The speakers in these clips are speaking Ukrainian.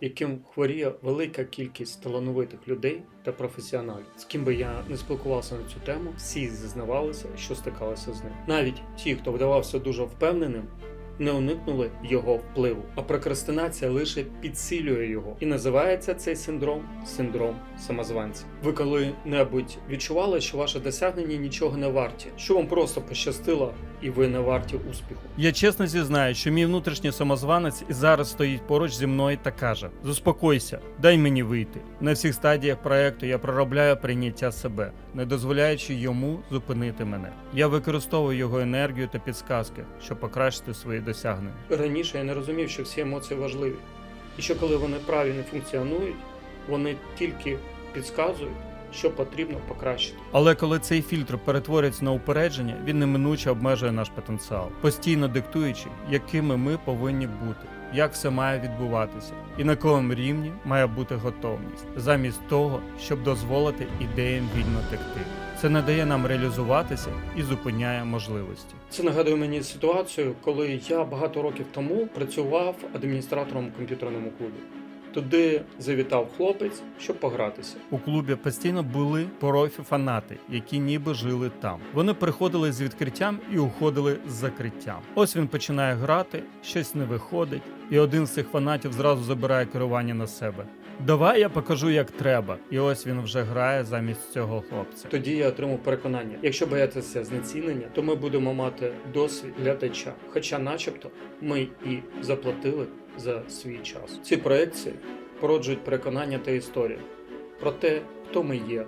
яким хворіє велика кількість талановитих людей та професіоналів. З ким би я не спілкувався на цю тему, всі зізнавалися, що стикалися з ним. Навіть ті, хто вдавався дуже впевненим, не уникнули його впливу, а прокрастинація лише підсилює його. І називається цей синдром синдром самозванця. Ви коли-небудь відчували, що ваше досягнення нічого не варті, що вам просто пощастило, і ви не варті успіху. Я чесно зізнаю, що мій внутрішній самозванець і зараз стоїть поруч зі мною та каже: Заспокойся, дай мені вийти. На всіх стадіях проекту я проробляю прийняття себе, не дозволяючи йому зупинити мене. Я використовую його енергію та підсказки, щоб покращити свої досягнення. Раніше я не розумів, що всі емоції важливі, і що коли вони правильно функціонують, вони тільки підказують, що потрібно покращити. Але коли цей фільтр перетворюється на упередження, він неминуче обмежує наш потенціал, постійно диктуючи, якими ми повинні бути, як все має відбуватися, і на якому рівні має бути готовність, замість того, щоб дозволити ідеям вільно текти. Це не дає нам реалізуватися і зупиняє можливості. Це нагадує мені ситуацію, коли я багато років тому працював адміністратором в комп'ютерному клубі. Туди завітав хлопець, щоб погратися. У клубі постійно були профі фанати, які ніби жили там. Вони приходили з відкриттям і уходили з закриттям. Ось він починає грати, щось не виходить, і один з цих фанатів зразу забирає керування на себе. Давай я покажу, як треба. І ось він вже грає замість цього хлопця. Тоді я отримав переконання: якщо боятися знецінення, то ми будемо мати досвід глядача. Хоча, начебто, ми і заплатили за свій час. Ці проекції породжують переконання та історії про те, хто ми є.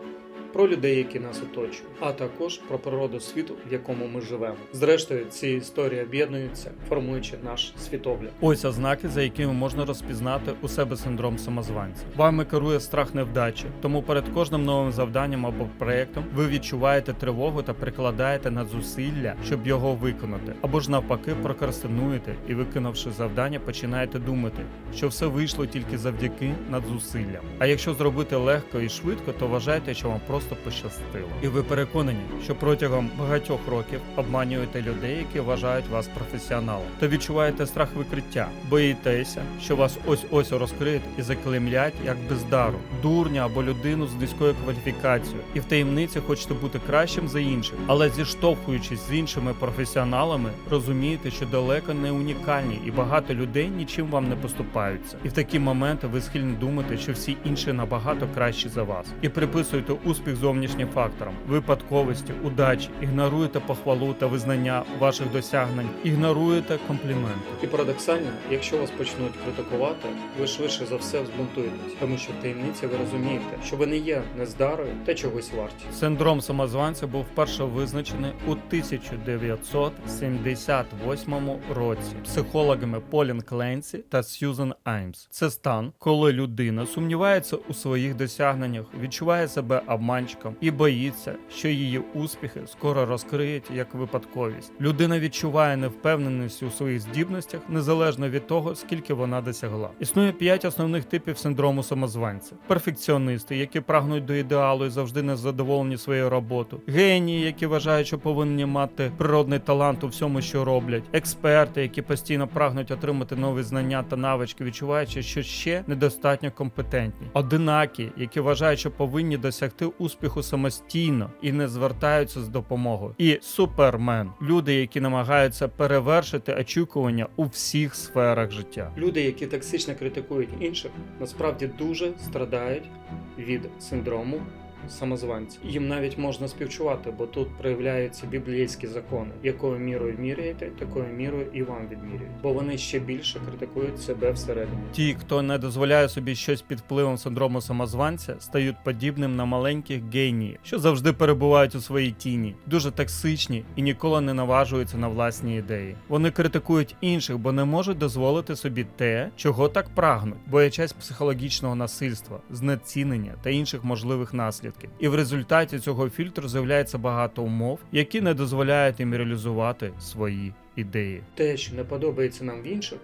Про людей, які нас оточують, а також про природу світу, в якому ми живемо. Зрештою, ці історії об'єднуються, формуючи наш світогляд. Ось ознаки, за якими можна розпізнати у себе синдром самозванця. Вами керує страх невдачі, тому перед кожним новим завданням або проєктом ви відчуваєте тривогу та прикладаєте надзусилля, щоб його виконати, або ж навпаки, прокрастинуєте і, виконавши завдання, починаєте думати, що все вийшло тільки завдяки надзусиллям. А якщо зробити легко і швидко, то вважайте, що вам просто пощастило. І ви переконані, що протягом багатьох років обманюєте людей, які вважають вас професіоналом, та відчуваєте страх викриття, боїтеся, що вас ось ось розкриють і заклемлять як бездару, дурня або людину з низькою кваліфікацією, і в таємниці хочете бути кращим за інших, але зіштовхуючись з іншими професіоналами, розумієте, що далеко не унікальні, і багато людей нічим вам не поступаються. І в такі моменти ви схильні думати, що всі інші набагато кращі за вас, і приписуєте успіх зовнішнім факторам, випадковості, удачі, ігноруєте похвалу та визнання ваших досягнень, ігноруєте компліменти. І парадоксально, якщо вас почнуть критикувати, ви швидше за все взбунтуєтесь, тому що в таємниці ви розумієте, що ви не є нездарою та чогось варті. Синдром самозванця був вперше визначений у 1978 році психологами Полін Кленсі та Сьюзен Аймс. Це стан, коли людина сумнівається у своїх досягненнях, відчуває себе обманщиком і боїться, що її успіхи скоро розкриють як випадковість. Людина відчуває невпевненість у своїх здібностях незалежно від того, скільки вона досягла. Існує п'ять основних типів синдрому самозванця: перфекціонисти, які прагнуть до ідеалу і завжди не задоволені своєю роботою, генії, які вважають, що повинні мати природний талант у всьому, що роблять, експерти, які постійно прагнуть отримати нові знання та навички, відчуваючи, що ще недостатньо компетентні, одинакі, які вважають, що повинні досягти успіху самостійно і не звертаються з допомогою. І супермен люди, які намагаються перевершити очікування у всіх сферах життя. Люди, які токсично критикують інших, насправді дуже страдають від синдрому самозванця. Їм навіть можна співчувати, бо тут проявляються біблійські закони, якою мірою міряєте, такою мірою і вам відмірюють. Бо вони ще більше критикують себе всередині. Ті, хто не дозволяє собі щось під впливом синдрому самозванця, стають подібним на маленьких геніїв, що завжди перебувають у своїй тіні, дуже токсичні і ніколи не наважуються на власні ідеї. Вони критикують інших, бо не можуть дозволити собі те, чого так прагнуть, боячись психологічного насильства, знецінення та інших можливих наслідків. І в результаті цього фільтру з'являється багато умов, які не дозволяють їм реалізувати свої ідеї. Те, що не подобається нам в інших,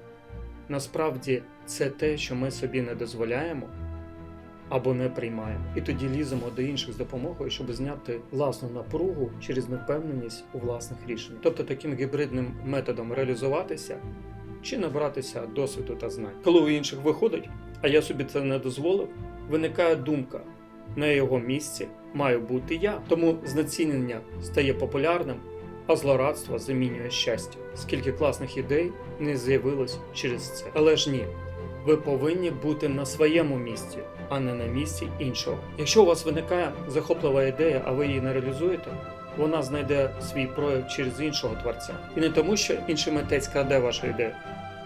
насправді це те, що ми собі не дозволяємо або не приймаємо. І тоді ліземо до інших з допомогою, щоб зняти власну напругу через невпевненість у власних рішеннях. Тобто таким гібридним методом реалізуватися чи набратися досвіду та знань. Коли у інших виходить, а я собі це не дозволив, виникає думка: на його місці маю бути я. Тому знецінення стає популярним, а злорадство замінює щастя. Скільки класних ідей не з'явилось через це. Але ж ні. Ви повинні бути на своєму місці, а не на місці іншого. Якщо у вас виникає захоплива ідея, а ви її не реалізуєте, вона знайде свій прояв через іншого творця. І не тому, що інший митець краде вашу ідею,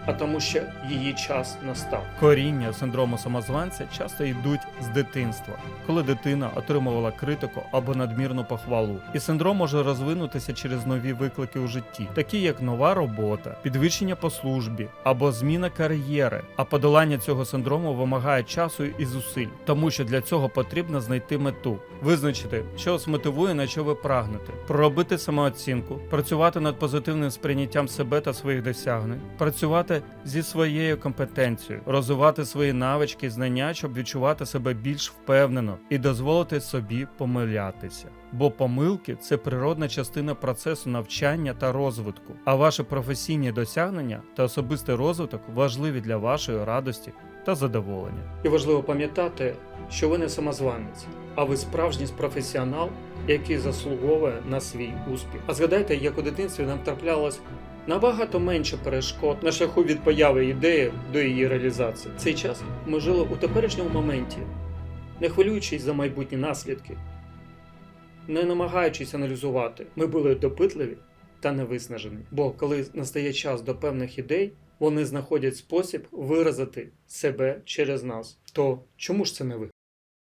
а тому, що її час настав. Коріння синдрому самозванця часто йдуть з дитинства, коли дитина отримувала критику або надмірну похвалу. І синдром може розвинутися через нові виклики у житті, такі як нова робота, підвищення по службі або зміна кар'єри. А подолання цього синдрому вимагає часу і зусиль, тому що для цього потрібно знайти мету, визначити, що вас мотивує, на що ви прагнете, проробити самооцінку, працювати над позитивним сприйняттям себе та своїх досягнень, працювати зі своєю компетенцією, розвивати свої навички знання, щоб відчувати себе більш впевнено і дозволити собі помилятися. Бо помилки це природна частина процесу навчання та розвитку, а ваші професійні досягнення та особистий розвиток важливі для вашої радості та задоволення. І важливо пам'ятати, що ви не самозванець, а ви справжній професіонал, який заслуговує на свій успіх. А згадайте, як у дитинстві нам траплялось набагато менше перешкод на шляху від появи ідеї до її реалізації. Цей час ми жили у теперішньому моменті, не хвилюючись за майбутні наслідки, не намагаючись аналізувати. Ми були допитливі та невиснажені. Бо коли настає час до певних ідей, вони знаходять спосіб виразити себе через нас. То чому ж це не ви?